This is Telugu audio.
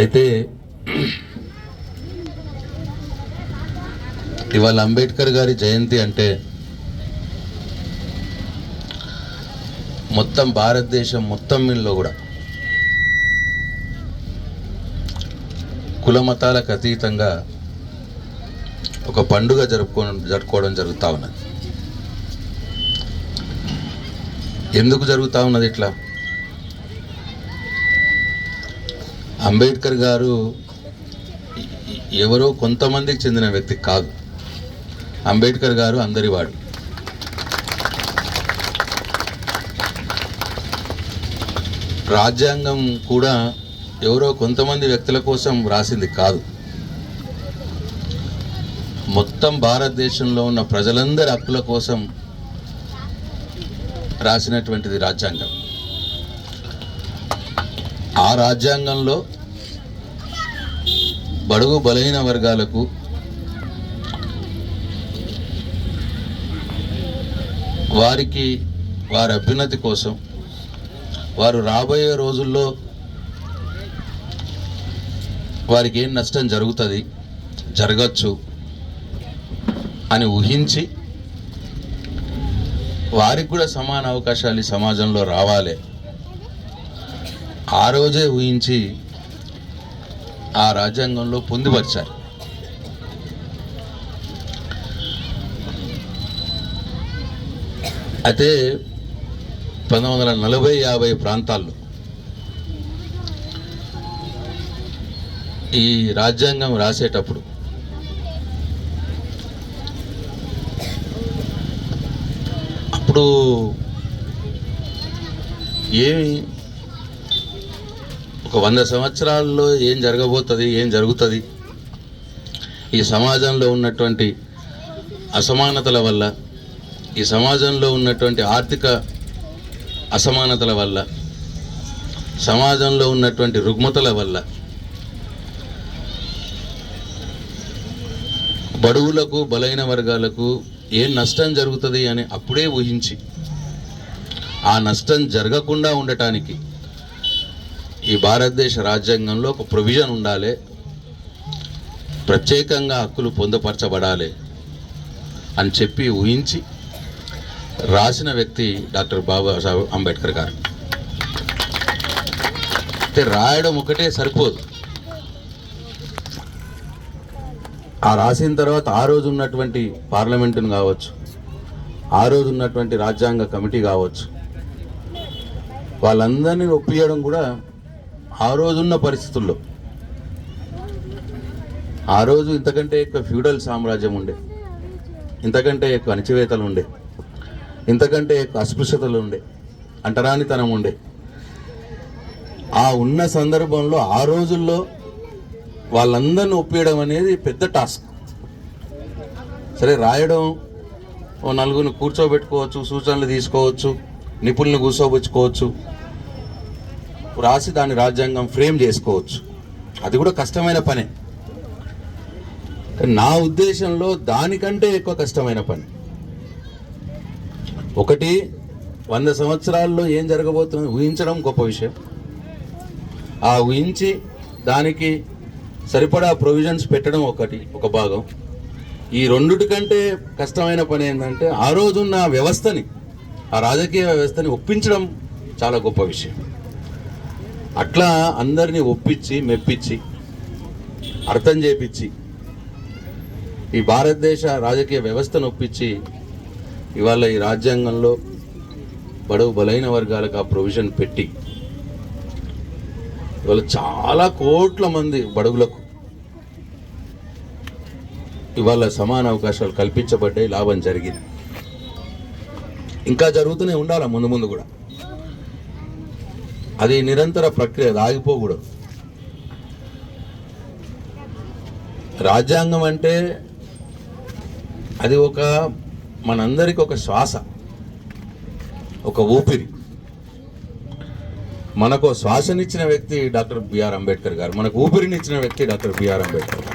అయితే ఇవాళ అంబేద్కర్ గారి జయంతి అంటే మొత్తం భారతదేశం మొత్తం మీలో కూడా కుల మతాలకు అతీతంగా ఒక పండుగ జరుపుకో జరుపుకోవడం జరుగుతూ ఉన్నది. ఎందుకు జరుగుతూ ఉన్నది ఇట్లా? అంబేద్కర్ గారు ఎవరో కొంతమందికి చెందిన వ్యక్తి కాదు. అంబేద్కర్ గారు అందరివాడు రాజ్యాంగం కూడా ఎవరో కొంతమంది వ్యక్తుల కోసం రాసింది కాదు. మొత్తం భారతదేశంలో ఉన్న ప్రజలందరి హక్కుల కోసం రాసినటువంటిది రాజ్యాంగం. ఆ రాజ్యాంగంలో బడుగు బలహీన వర్గాలకు వారికి వారి అభ్యున్నతి కోసం వారు రాబోయే రోజుల్లో వారికి ఏం నష్టం జరుగుతుంది జరగచ్చు అని ఊహించి వారికి కూడా సమాన అవకాశాలు ఈ సమాజంలో రావాలి. ఆ రోజే ఊహించి ఆ రాజ్యాంగంలో పొందుపరిచారు. అయితే పంతొమ్మిది వందల నలభై యాభై ప్రాంతాల్లో ఈ రాజ్యాంగం రాసేటప్పుడు అప్పుడు ఏమి ఒక వంద సంవత్సరాల్లో ఏం జరగబోతుంది ఏం జరుగుతుంది? ఈ సమాజంలో ఉన్నటువంటి అసమానతల వల్ల ఈ సమాజంలో ఉన్నటువంటి ఆర్థిక అసమానతల వల్ల సమాజంలో ఉన్నటువంటి రుగ్మతల వల్ల బడువులకు బలైన వర్గాలకు ఏం నష్టం జరుగుతుంది అని అప్పుడే ఊహించి ఆ నష్టం జరగకుండా ఉండటానికి ఈ భారతదేశ రాజ్యాంగంలో ఒక ప్రొవిజన్ ఉండాలి. ప్రత్యేకంగా హక్కులు పొందపరచబడాలి అని చెప్పి ఊహించి రాసిన వ్యక్తి డాక్టర్ బాబాసాహెబ్ అంబేద్కర్ గారు. అంటే రాయడం ఒకటే సరిపోదు. ఆ రాసిన తర్వాత ఆ రోజు ఉన్నటువంటి పార్లమెంటును కావచ్చు ఆ రోజు ఉన్నటువంటి రాజ్యాంగ కమిటీ కావచ్చు వాళ్ళందరినీ ఒప్పియడం కూడా ఆ రోజున్న పరిస్థితుల్లో. ఆ రోజు ఇంతకంటే ఎక్కువ ఫ్యూడల్ సామ్రాజ్యం ఉండే. ఇంతకంటే ఎక్కువ అణచివేతలు ఉండే. ఇంతకంటే ఎక్కువ అస్పృశ్యతలు ఉండే. అంటరానితనం ఉండే. ఆ ఉన్న సందర్భంలో ఆ రోజుల్లో వాళ్ళందరిని ఒప్పియడం అనేది పెద్ద టాస్క్. సరే రాయడం ఓ నలుగురిని కూర్చోబెట్టుకోవచ్చు సూచనలు తీసుకోవచ్చు నిపుణులను కూర్చోబెచ్చుకోవచ్చు రాసి దాని రాజ్యాంగం ఫ్రేమ్ చేసుకోవచ్చు. అది కూడా కష్టమైన పనే. నా ఉద్దేశంలో దానికంటే ఎక్కువ కష్టమైన పని. ఒకటి వంద సంవత్సరాల్లో ఏం జరగబోతుందో ఊహించడం గొప్ప విషయం. ఆ ఊహించి దానికి సరిపడా ప్రొవిజన్స్ పెట్టడం ఒకటి ఒక భాగం. ఈ రెండుటి కంటే కష్టమైన పని ఏంటంటే ఆ రోజున్న వ్యవస్థని ఆ రాజకీయ వ్యవస్థని ఒప్పించడం చాలా గొప్ప విషయం. అట్లా అందరినీ ఒప్పించి మెప్పించి అర్థం చేపించి ఈ భారతదేశ రాజకీయ వ్యవస్థను ఒప్పించి ఇవాళ ఈ రాజ్యాంగంలో బడవు బలైన వర్గాలకు ఆ ప్రొవిజన్ పెట్టి ఇవాళ చాలా కోట్ల మంది బడుగులకు ఇవాళ సమాన అవకాశాలు కల్పించబడ్డాయి లాభం జరిగింది. ఇంకా జరుగుతూనే ఉండాలి ముందు ముందు కూడా? అది నిరంతర ప్రక్రియ అది ఆగిపోకూడదు. రాజ్యాంగం అంటే అది ఒక మనందరికి ఒక శ్వాస ఒక ఊపిరి. మనకు శ్వాసనిచ్చిన వ్యక్తి డాక్టర్ బిఆర్ అంబేద్కర్ గారు మనకు ఊపిరినిచ్చిన వ్యక్తి డాక్టర్ బిఆర్ అంబేద్కర్ గారు.